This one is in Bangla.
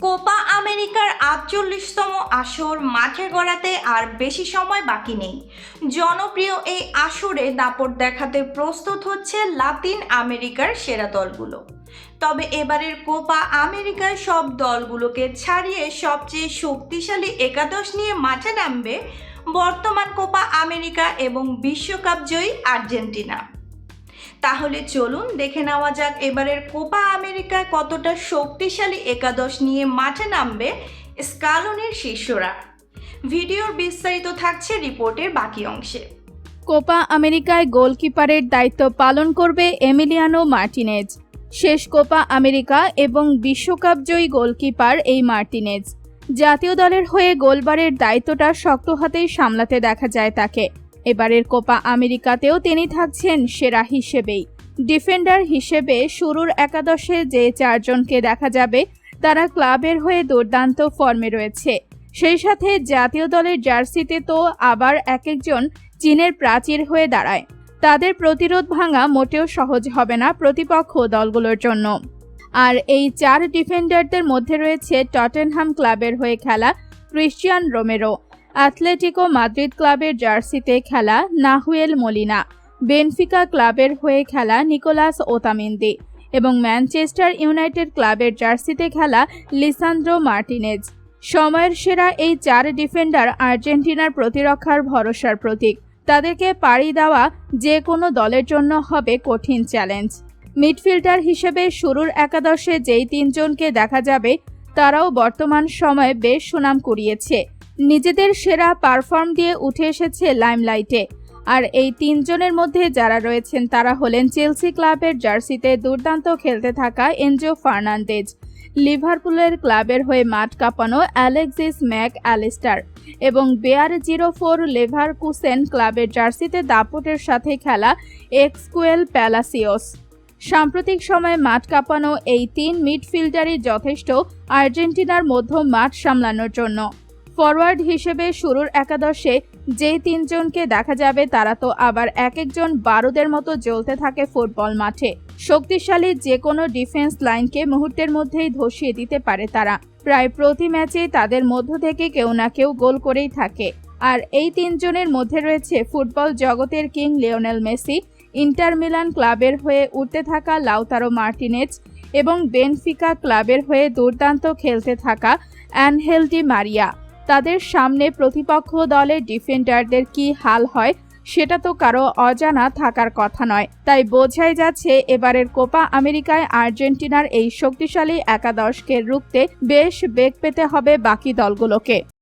কোপা আমেরিকার আটচল্লিশতম আসর মাঠে গড়াতে আর বেশি সময় বাকি নেই। জনপ্রিয় এই আসরে দাপট দেখাতে প্রস্তুত হচ্ছে লাতিন আমেরিকার সেরা দলগুলো। তবে এবারের কোপা আমেরিকার সব দলগুলোকে ছাড়িয়ে সবচেয়ে শক্তিশালী একাদশ নিয়ে মাঠে নামবে বর্তমান কোপা আমেরিকা এবং বিশ্বকাপ জয়ী আর্জেন্টিনা। তাহলে চলুন দেখে নেওয়া যাক এবারের কোপা আমেরিকায় কতটা শক্তিশালী একাদশ নিয়ে মাঠে নামবে স্কালনের শিষ্যরা। ভিডিওর বিস্তারিত থাকছে রিপোর্টের বাকি অংশে। কোপা আমেরিকায় গোলকিপারের দায়িত্ব পালন করবে এমিলিয়ানো মার্টিনেজ। শেষ কোপা আমেরিকা এবং বিশ্বকাপ জয়ী গোলকিপার এই মার্টিনেজ। জাতীয় দলের হয়ে গোলবারের দায়িত্বটা শক্ত হাতেই সামলাতে দেখা যায় তাকে। এবারের কোপা আমেরিকাতেও তিনি থাকছেন সেরা হিসেবেই। ডিফেন্ডার হিসেবে শুরুর একাদশে যে চারজনকে দেখা যাবে, তারা ক্লাবের হয়ে দুর্দান্ত ফর্মে রয়েছে। সেই সাথে জাতীয় দলের জার্সিতে তো আবার এক একজন চীনের প্রাচীর হয়ে দাঁড়ায়। তাদের প্রতিরোধ ভাঙা মোটেও সহজ হবে না প্রতিপক্ষ দলগুলোর জন্য। আর এই চার ডিফেন্ডারদের মধ্যে রয়েছে টটেনহাম ক্লাবের হয়ে খেলা ক্রিশ্চিয়ান রোমেরো। অ্যাথলেটিকো মাদ্রিদ ক্লাবের জার্সিতে খেলা নাহুয়েল মলিনা। বেনফিকা ক্লাবের হয়ে খেলা নিকোলাস ওতামিন্দি এবং ম্যানচেস্টার ইউনাইটেড ক্লাবের জার্সিতে খেলা লিসান্দ্রো মার্টিনেজ। সময়ের সেরা এই চার ডিফেন্ডার আর্জেন্টিনার প্রতিরক্ষার ভরসার প্রতীক। তাদেরকে পাড়ি দেওয়া যে কোনো দলের জন্য হবে কঠিন চ্যালেঞ্জ। মিডফিল্ডার হিসেবে শুরুর একাদশে যেই তিনজনকে দেখা যাবে, তারাও বর্তমান সময়ে বেশ সুনাম কুড়িয়েছে। নিজেদের সেরা পারফর্ম দিয়ে উঠে এসেছে লাইমলাইটে। আর এই তিনজনের মধ্যে যারা রয়েছেন, তারা হলেন চেলসি ক্লাবের জার্সিতে দুর্দান্ত খেলতে থাকা এনজো ফার্নান্দেজ, লিভারপুলের ক্লাবের হয়ে মাঠ কাঁপানো অ্যালেক্সিস ম্যাক অ্যালিস্টার এবং বেয়ার জিরো ফোর লেভারকুসেন ক্লাবের জার্সিতে দাপটের সাথে খেলা এক্সকুয়েল প্যালাসিওস। সাম্প্রতিক সময়ে মাঠ কাঁপানো এই তিন মিডফিল্ডারই যথেষ্ট আর্জেন্টিনার মধ্য মাঠ সামলানোর জন্য। ফরওয়ার্ড হিসেবে শুরুর একাদশে যেই তিনজনকে দেখা যাবে, তারা তো আবার এক একজন বারুদের মতো জ্বলতে থাকে ফুটবল মাঠে। শক্তিশালী যে কোনো ডিফেন্স লাইনকে মুহূর্তের মধ্যেই ধসিয়ে দিতে পারে তারা। প্রায় প্রতি ম্যাচেই তাদের মধ্য থেকে কেউ না কেউ গোল করেই থাকে। আর এই তিনজনের মধ্যে রয়েছে ফুটবল জগতের king Lionel Messi, Inter Milan ক্লাবের হয়ে উঠতে থাকা লাউতারো মার্টিনেজ এবং বেনফিকা ক্লাবের হয়ে দুর্দান্ত খেলতে থাকা অ্যানহেলডি মারিয়া। তাদের সামনে প্রতিপক্ষ দলের ডিফেন্ডারদের কি হাল হয়, সেটা তো কারও অজানা থাকার কথা নয়। তাই বোঝাই যাচ্ছে, এবারের কোপা আমেরিকায় আর্জেন্টিনার এই শক্তিশালী একাদশকে রুখতে বেশ বেগ পেতে হবে বাকি দলগুলোকে।